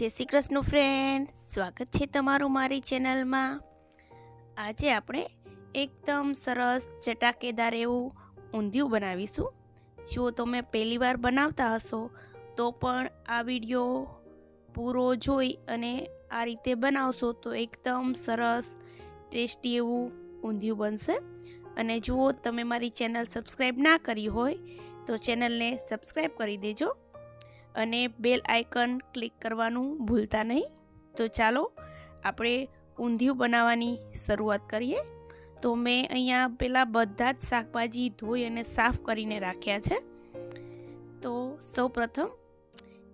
જય શ્રી કૃષ્ણ ફ્રેન્ડ સ્વાગત છે તમારું મારી ચેનલમાં આજે આપણે એકદમ સરસ ચટાકેદાર એવું ઊંધિયું બનાવીશું. જો તમે પહેલી વાર બનાવતા હશો, તો પણ આ વીડિયો પૂરો જોઈ અને આ રીતે બનાવશો તો એકદમ સરસ, ટેસ્ટી એવું ઊંધિયું બનશે. અને જુઓ, તમે મારી ચેનલ સબસ્ક્રાઈબ ના કરી હોય, તો ચેનલને સબસ્ક્રાઈબ કરી દેજો. અને બેલ આઇકન ક્લિક કરવાનું ભૂલતા નહીં. તો ચાલો આપણે ઊંધિયું બનાવવાની શરૂઆત કરીએ. તો મેં અહીંયા પહેલાં બધા જ શાકભાજી ધોઈ અને સાફ કરીને રાખ્યા છે. તો સૌપ્રથમ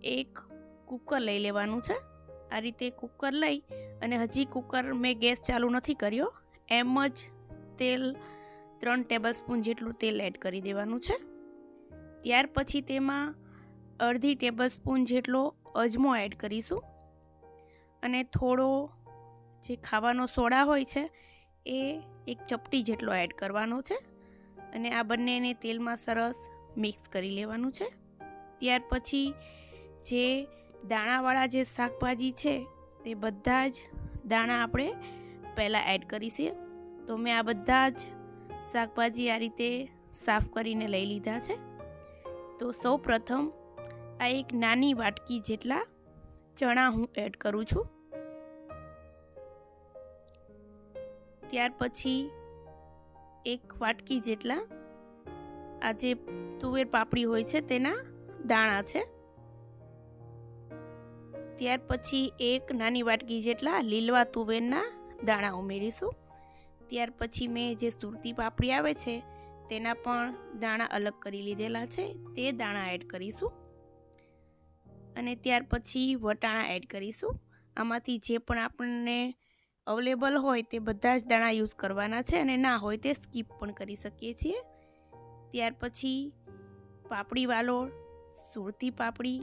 એક કુકર લઈ લેવાનું છે. આ રીતે કુકર લઈ અને હજી કુકર મેં ગેસ ચાલુ નથી કર્યો. એમ જ તેલ ત્રણ ટેબલ સ્પૂન જેટલું તેલ એડ કરી દેવાનું છે. ત્યાર પછી તેમાં અડધી ટેબલ સ્પૂન જેટલો અજમો એડ કરીશું. અને થોડો જે ખાવાનો સોડા હોય છે, એ એક ચપટી જેટલો એડ કરવાનો છે. અને આ બંનેને તેલમાં સરસ મિક્સ કરી લેવાનું છે. ત્યાર પછી જે દાણાવાળા જે શાકભાજી છે, તે બધા જ દાણા આપણે પહેલાં એડ કરીશું. તો મેં આ બધા જ શાકભાજી આ રીતે સાફ કરીને લઈ લીધા છે. તો સૌ પ્રથમ આ એક નાની વાટકી જેટલા ચણા હું એડ કરું છું. ત્યાર પછી એક વાટકી જેટલા આ જે તુવેર પાપડી હોય છે તેના દાણા છે. ત્યાર પછી એક નાની વાટકી જેટલા લીલવા તુવેરના દાણા ઉમેરીશું. ત્યાર પછી મેં જે સુરતી પાપડી આવે છે તેના પણ દાણા અલગ કરી લીધેલા છે, તે દાણા એડ કરીશું. અને ત્યાર પછી વટાણા એડ કરીશું. આમાંથી જે પણ આપણને અવેલેબલ હોય તે બધા જ દાણા યુઝ કરવાના છે અને ના હોય તે સ્કીપ પણ કરી શકીએ છીએ. ત્યાર પછી પાપડી વાલોળ સુરતી પાપડી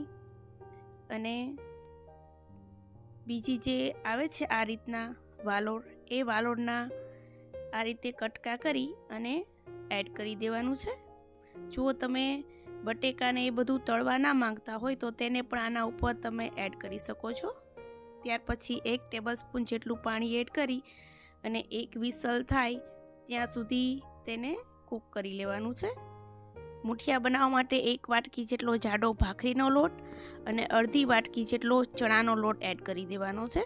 અને બીજી જે આવે છે આ રીતના વાલોળ, એ વાલોળના આ રીતે કટકા કરી અને એડ કરી દેવાનું છે. જુઓ તમે બટેકાને એ બધું તળવા ના માંગતા હોય તો તેને પણ આના ઉપર તમે એડ કરી શકો છો. ત્યાર પછી એક ટેબલ સ્પૂન જેટલું પાણી એડ કરી અને એક વિસલ થાય ત્યાં સુધી તેને કૂક કરી લેવાનું છે. મુઠિયા બનાવવા માટે એક વાટકી જેટલો જાડો ભાખરીનો લોટ અને અડધી વાટકી જેટલો ચણાનો લોટ એડ કરી દેવાનો છે.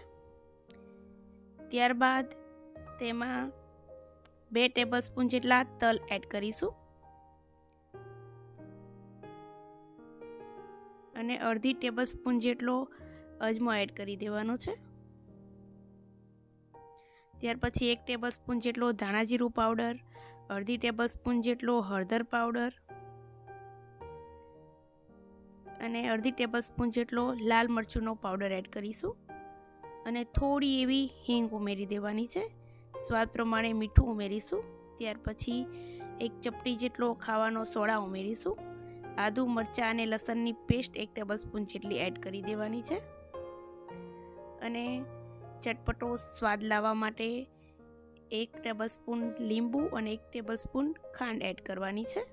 ત્યારબાદ તેમાં બે ટેબલ સ્પૂન જેટલા તલ એડ કરીશું. અને અડધી ટેબલ સ્પૂન જેટલો અજમો એડ કરી દેવાનો છે. ત્યાર પછી એક ટેબલ સ્પૂન જેટલો ધાણાજીરું પાવડર અડધી ટેબલ સ્પૂન જેટલો હળદર પાવડર અને અડધી ટેબલ સ્પૂન જેટલો લાલ મરચુંનો પાવડર એડ કરીશું. અને થોડી એવી હિંગ ઉમેરી દેવાની છે. સ્વાદ પ્રમાણે મીઠું ઉમેરીશું. ત્યાર પછી એક ચપટી જેટલો ખાવાનો સોડા ઉમેરીશું. આદુ, મરચાં અને લસણની પેસ્ટ એક ટેબલ સ્પૂન જેટલી એડ કરી દેવાની છે. અને ચટપટો સ્વાદ લાવવા માટે એક ટેબલ સ્પૂન લીંબુ અને એક ટેબલ સ્પૂન ખાંડ એડ કરવાની છે.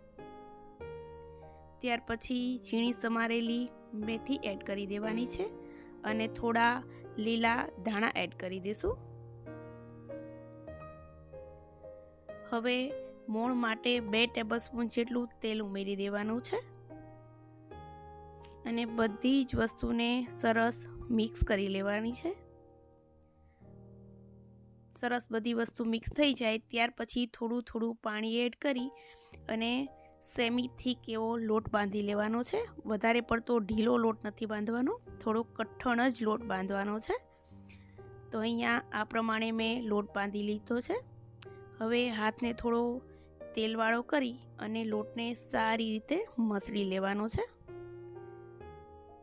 ત્યાર પછી ઝીણી સમારેલી મેથી એડ કરી દેવાની છે અને થોડા લીલા ધાણા એડ કરી દઈશું હવે મોણ માટે બે ટેબલ સ્પૂન જેટલું તેલ ઉમેરી દેવાનું છે. અને બધી જ વસ્તુને સરસ મિક્સ કરી લેવાની છે. સરસ બધી વસ્તુ મિક્સ થઈ જાય, ત્યાર પછી થોડું થોડું પાણી એડ કરી અને સેમી થીક એવો લોટ બાંધી લેવાનો છે. વધારે પડતો ઢીલો લોટ નથી બાંધવાનો, થોડો કઠણ જ લોટ બાંધવાનો છે. તો અહીંયા આ પ્રમાણે મેં લોટ બાંધી લીધો છે. હવે હાથને થોડો તેલવાળો કરી અને લોટને સારી રીતે મસળી લેવાનો છે.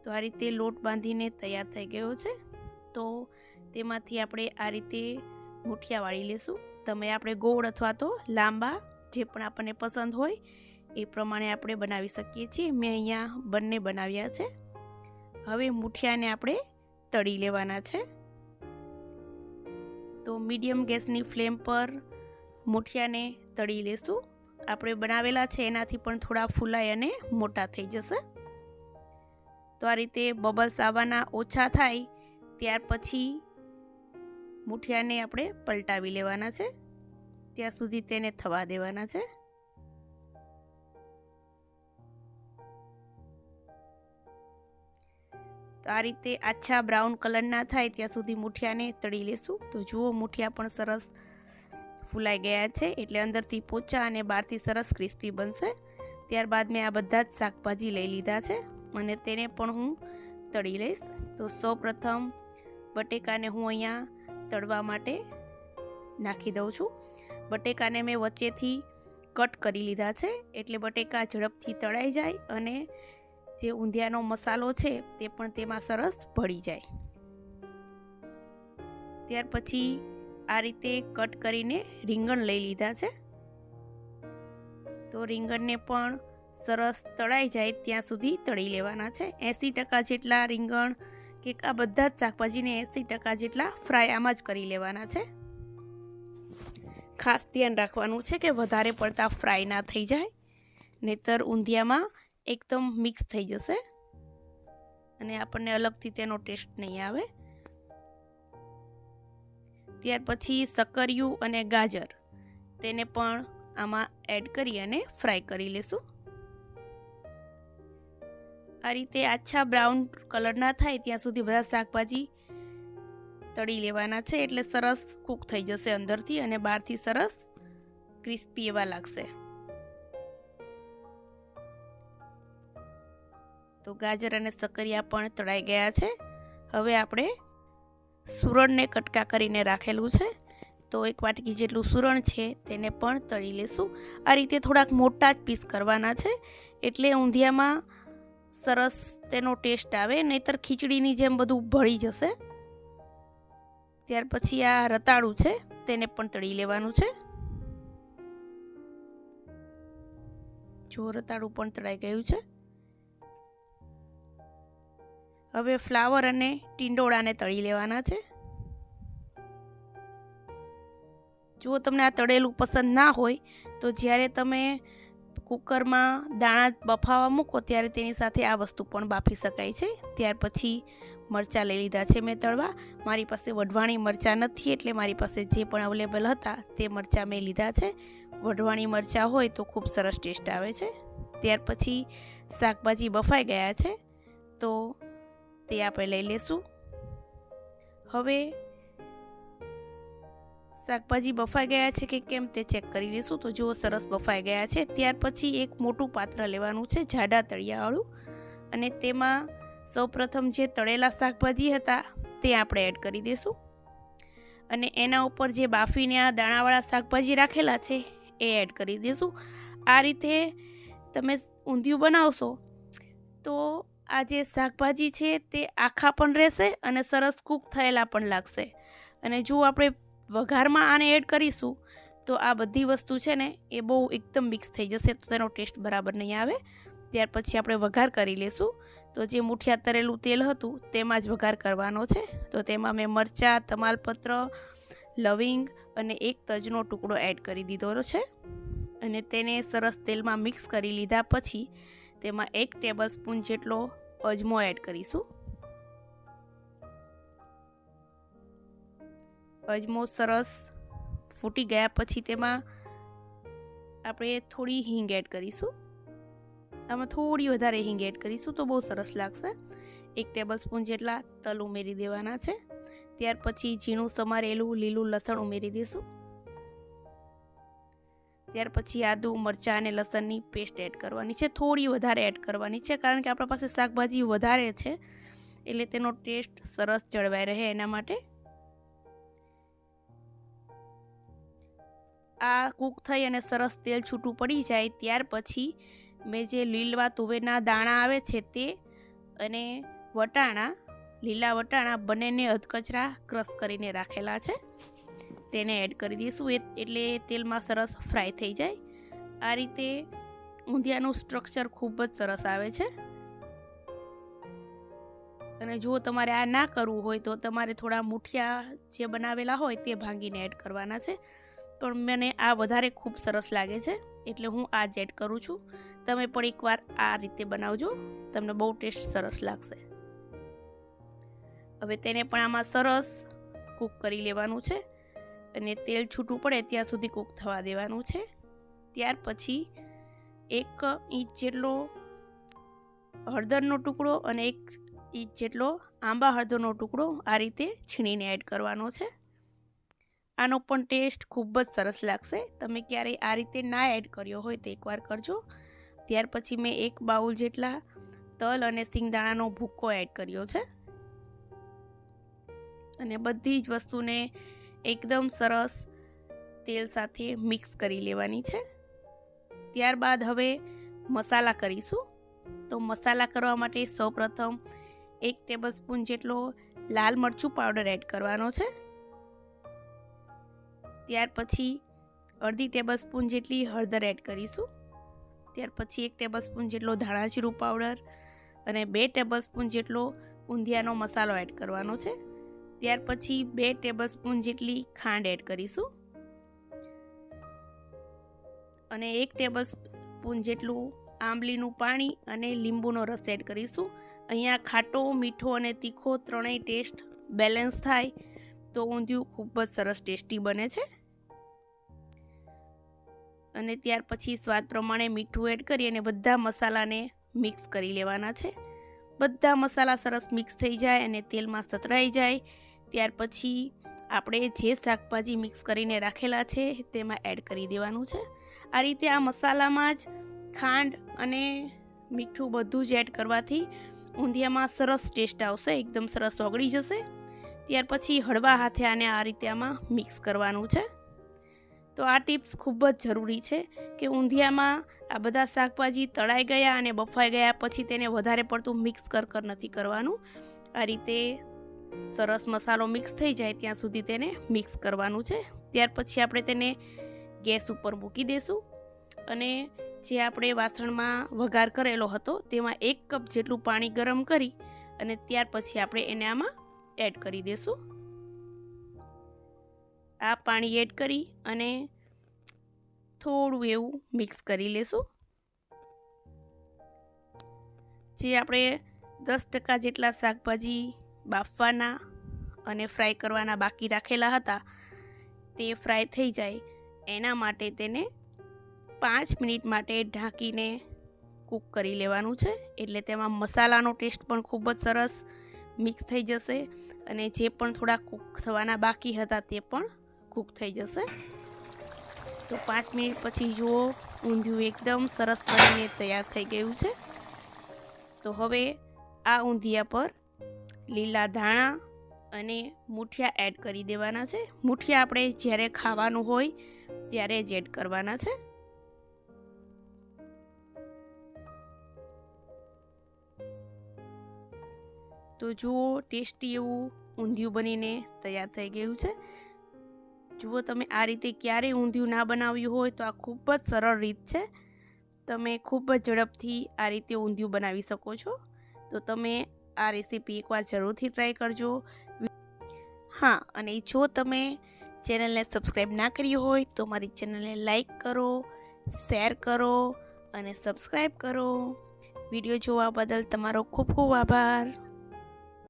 તો આ રીતે લોટ બાંધીને તૈયાર થઈ ગયો છે. તો તેમાંથી આપણે આ રીતે મુઠિયા વાળી લેશું. તમે આપણે ગોળ અથવા તો લાંબા જે પણ આપણને પસંદ હોય એ પ્રમાણે આપણે બનાવી શકીએ છીએ. મેં અહીંયા બંને બનાવ્યા છે. હવે મુઠિયાને આપણે તળી લેવાના છે. તો મીડિયમ ગેસની ફ્લેમ પર મુઠિયાને તળી લેશું. આપણે બનાવેલા છે એનાથી પણ થોડા ફૂલાય અને મોટા થઈ જશે. તો આ રીતે બબલ્સ આવવાના ઓછા થાય, ત્યાર પછી મુઠિયાને આપણે પલટાવી લેવાના છે. ત્યાં સુધી તેને થવા દેવાના છે. તો આ રીતે આછા બ્રાઉન કલરના થાય, ત્યાં સુધી મુઠિયાને તળી લેશું. તો જુઓ, મુઠિયા પણ સરસ ફૂલાઈ ગયા છે. એટલે અંદરથી પોચા અને બહારથી સરસ ક્રિસ્પી બનશે. ત્યારબાદ મેં આ બધા જ શાકભાજી લઈ લીધા છે. અને તેને પણ હું તળી લઈશ. તો સૌ પ્રથમ બટેકાને હું અહીંયા તળવા માટે નાખી દઉં છું. બટેકાને મેં વચ્ચેથી કટ કરી લીધા છે, એટલે બટેકા ઝડપથી તળાઈ જાય અને જે ઊંધિયાનો મસાલો છે તે પણ તેમાં સરસ ભળી જાય. ત્યાર પછી આ રીતે કટ કરીને રીંગણ લઈ લીધા છે. તો રીંગણને પણ સરસ તળાઈ જાય ત્યાં સુધી તળી લેવાના છે. એંસી ટકા જેટલા રીંગણ કે આ બધા જ શાકભાજીને એંસી ટકા જેટલા ફ્રાય આમાં જ કરી લેવાના છે. ખાસ ધ્યાન રાખવાનું છે કે વધારે પડતા ફ્રાય ના થઈ જાય, નહીતર ઊંધિયામાં એકદમ મિક્સ થઈ જશે અને આપણને અલગથી તેનો ટેસ્ટ નહીં આવે. ત્યાર પછી સક્કરિયું અને ગાજર, તેને પણ આમાં એડ કરી અને ફ્રાય કરી લેશું. આ રીતે આછા બ્રાઉન કલર ના થાય ત્યાં સુધી બધા શાકભાજી તળી લેવાના છે એટલે સરસ કૂક થઈ જશે અંદરથી અને બહારથી સરસ ક્રિસ્પી એવા લાગશે. તો ગાજર અને સકરિયા પણ તળાઈ ગયા છે. હવે આપણે સુરણને કટકા કરીને રાખેલું છે. તો એક વાટકી જેટલું સુરણ છે તેને પણ તળી લેશું. આ રીતે થોડાક મોટા જ પીસ કરવાના છે. એટલે ઊંધિયામાં સરસ તેનો ટેસ્ટ આવે, નહીતર ખીચડીની જેમ બધું ભળી જશે. ત્યાર પછી આ રતાળું છે, તેને પણ તળી લેવાનું છે. જો રતાળું પણ તળાઈ ગયું છે. હવે ફ્લાવર અને ટીંડોળાને તળી લેવાના છે. જો તમને આ તળેલું પસંદ ના હોય, તો જ્યારે તમે કુકરમાં દાણા બફાવા મૂકો ત્યારે તેની સાથે આ વસ્તુ પણ બાફી શકાય છે. ત્યાર પછી મરચાં લઈ લીધા છે મેં તળવા. મારી પાસે વઢવાણી મરચાં નથી એટલે મારી પાસે જે પણ અવેલેબલ હતા તે મરચાં મેં લીધા છે. વઢવાણી મરચાં હોય તો ખૂબ સરસ ટેસ્ટ આવે છે. ત્યાર પછી શાકભાજી બફાઈ ગયા છે તો તે આપણે લઈ લેશું. હવે શાકભાજી બફાઈ ગયા છે કે કેમ તે ચેક કરી લઈશું તો જુઓ, સરસ બફાઈ ગયા છે. ત્યાર પછી એક મોટું પાત્ર લેવાનું છે, જાડા તળિયાવાળું. અને તેમાં સૌપ્રથમ જે તળેલા શાકભાજી હતા, તે આપણે એડ કરી દઈશું અને એના ઉપર જે બાફીને આ દાણાવાળા શાકભાજી રાખેલા છે, એ એડ કરી દઈશું આ રીતે તમે ઊંધિયું બનાવશો, તો આ જે શાકભાજી છે, તે આખા પણ રહેશે અને સરસ કૂક થયેલા પણ લાગશે. અને જો આપણે વઘારમાં આને એડ કરીશું, તો આ બધી વસ્તુ છે ને, એ બહુ એકદમ મિક્સ થઈ જશે, તો તેનો ટેસ્ટ બરાબર નહીં આવે. ત્યાર પછી આપણે વઘાર કરી લેશું. તો જે મુઠિયા તરેલું તેલ હતું, તેમાં જ વઘાર કરવાનો છે. તો તેમાં મેં મરચાં, તમાલપત્ર, લવિંગ અને એક તજનો ટુકડો એડ કરી દીધો છે. અને તેને સરસ તેલમાં મિક્સ કરી લીધા પછી, તેમાં એક ટેબલ સ્પૂન જેટલો અજમો એડ કરીશું. અજમો સરસ ફૂટી ગયા પછી તેમાં આપણે થોડી હિંગ એડ કરીશું. આમાં થોડી વધારે હિંગ એડ કરીશું તો બહુ સરસ લાગશે. એક ટેબલ સ્પૂન જેટલા તલ ઉમેરી દેવાના છે. ત્યાર પછી ઝીણું સમારેલું લીલું લસણ ઉમેરી દઈશું. ત્યાર પછી આદુ, મરચાં અને લસણની પેસ્ટ એડ કરવાની છે. થોડી વધારે એડ કરવાની છે કારણ કે આપણા પાસે શાકભાજી વધારે છે. એટલે તેનો ટેસ્ટ સરસ જળવાઈ રહે એના માટે. આ કૂક થઈ અને સરસ તેલ છૂટું પડી જાય ત્યાર પછી મેં જે લીલવા તુવેરના દાણા આવે છે તે અને વટાણા, લીલા વટાણા બંનેને અધકચરા ક્રશ કરીને રાખેલા છે. તેને એડ કરી દઈશું. એ એટલે તેલમાં સરસ ફ્રાય થઈ જાય. આ રીતે ઊંધિયાનું સ્ટ્રક્ચર ખૂબ જ સરસ આવે છે. અને જો તમારે આ ના કરવું હોય તો તમારે થોડા મુઠિયા જે બનાવેલા હોય તે ભાંગીને એડ કરવાના છે. પણ મને આ વધારે ખૂબ સરસ લાગે છે, એટલે હું આ જ એડ કરું છું. તમે પણ એકવાર આ રીતે બનાવજો, તમને બહુ ટેસ્ટ સરસ લાગશે. હવે તેને પણ આમાં સરસ કૂક કરી લેવાનું છે અને તેલ છૂટું પડે ત્યાં સુધી કૂક થવા દેવાનું છે. ત્યાર પછી એક ઇંચ જેટલો હળદરનો ટુકડો અને એક ઇંચ જેટલો આંબા હળદરનો ટુકડો આ રીતે છીણીને એડ કરવાનો છે. આનો પણ ટેસ્ટ ખૂબ જ સરસ લાગશે. તમે ક્યારેય આ રીતે ના એડ કર્યો હોય તો એકવાર કરજો. ત્યાર પછી મેં એક બાઉલ જેટલા તલ અને સિંગદાણાનો ભૂક્કો એડ કર્યો છે. અને બધી જ વસ્તુને એકદમ સરસ તેલ સાથે મિક્સ કરી લેવાની છે. ત્યારબાદ હવે મસાલા કરીશું. તો મસાલા કરવા માટે સૌપ્રથમ એક ટેબલ સ્પૂન જેટલો લાલ મરચું પાવડર એડ કરવાનો છે. ત્યાર પછી અડધી ટેબલ સ્પૂન જેટલી હળદર એડ કરીશું. ત્યાર પછી એક ટેબલ સ્પૂન જેટલો ધાણા જીરું પાવડર અને બે ટેબલ સ્પૂન જેટલો ઊંધિયાનો મસાલો એડ કરવાનો છે. ત્યાર પછી બે ટેબલ સ્પૂન જેટલી ખાંડ એડ કરીશું. અને એક ટેબલ સ્પૂન જેટલું આંબલીનું પાણી અને લીંબુનો રસ એડ કરીશું. અહીંયા ખાટો, મીઠો અને તીખો ત્રણેય ટેસ્ટ બેલેન્સ થાય. તો ઊંધિયું ખૂબ જ સરસ ટેસ્ટી બને છે. અને ત્યાર પછી સ્વાદ પ્રમાણે મીઠું એડ કરી અને બધા મસાલાને મિક્સ કરી લેવાના છે. બધા મસાલા સરસ મિક્સ થઈ જાય અને તેલમાં સતરાઈ જાય. ત્યાર પછી આપણે જે શાકભાજી મિક્સ કરીને રાખેલા છે તેમાં એડ કરી દેવાનું છે. આ રીતે આ મસાલામાં જ ખાંડ અને મીઠું બધું જ એડ કરવાથી ઊંધિયામાં સરસ ટેસ્ટ આવશે, એકદમ સરસ ઓગળી જશે. ત્યાર પછી હળવા હાથે આને આ રીતે આમાં મિક્સ કરવાનું છે. તો આ ટિપ્સ ખૂબ જ જરૂરી છે કે ઊંધિયામાં આ બધા શાકભાજી તળાઈ ગયા અને બફાઈ ગયા પછી તેને વધારે પડતું મિક્સ કર કર નથી કરવાનું. આ રીતે સરસ મસાલો મિક્સ થઈ જાય ત્યાં સુધી તેને મિક્સ કરવાનું છે. ત્યાર પછી આપણે તેને ગેસ ઉપર મૂકી દઈશું અને જે આપણે વાસણમાં વઘાર કરેલો હતો તેમાં એક કપ જેટલું પાણી ગરમ કરી અને ત્યાર પછી આપણે એને આમાં એડ કરી દઈશું આ પાણી એડ કરી અને થોડું એવું મિક્સ કરી લેશું. જે આપણે દસ ટકા જેટલા શાકભાજી બાફવાના અને ફ્રાય કરવાના બાકી રાખેલા હતા, તે ફ્રાય થઈ જાય. એના માટે તેને પાંચ મિનિટ માટે ઢાંકીને કૂક કરી લેવાનું છે. એટલે તેમાં મસાલાનો ટેસ્ટ પણ ખૂબ જ સરસ મિક્સ થઈ જશે અને જે પણ થોડા કૂક થવાના બાકી હતા તે પણ કૂક થઈ જશે. તો પાંચ મિનિટ પછી જુઓ, ઊંધિયું એકદમ સરસ બનીને તૈયાર થઈ ગયું છે. તો હવે આ ઊંધિયા પર લીલા ધાણા અને મૂઠિયા એડ કરી દેવાના છે. મૂઠિયા આપણે જ્યારે ખાવાનું હોય ત્યારે જ એડ કરવાના છે. તો જુઓ, ટેસ્ટી એવું ઊંધિયું બનીને તૈયાર થઈ ગયું છે. જુઓ તમે આ રીતે ક્યારેય ઊંધિયું ના બનાવ્યું હોય તો આ ખૂબ જ સરળ રીત છે. તમે ખૂબ જ ઝડપથી આ રીતે ઊંધિયું બનાવી શકો છો. તો તમે આ રેસીપી એકવાર જરૂરથી ટ્રાય કરજો. હા, અને જો તમે ચેનલને સબસ્ક્રાઈબ ના કરી હોય તો મારી ચેનલને લાઈક કરો, શેર કરો અને સબસ્ક્રાઈબ કરો. વીડિયો જોવા બદલ તમારો ખૂબ ખૂબ આભાર.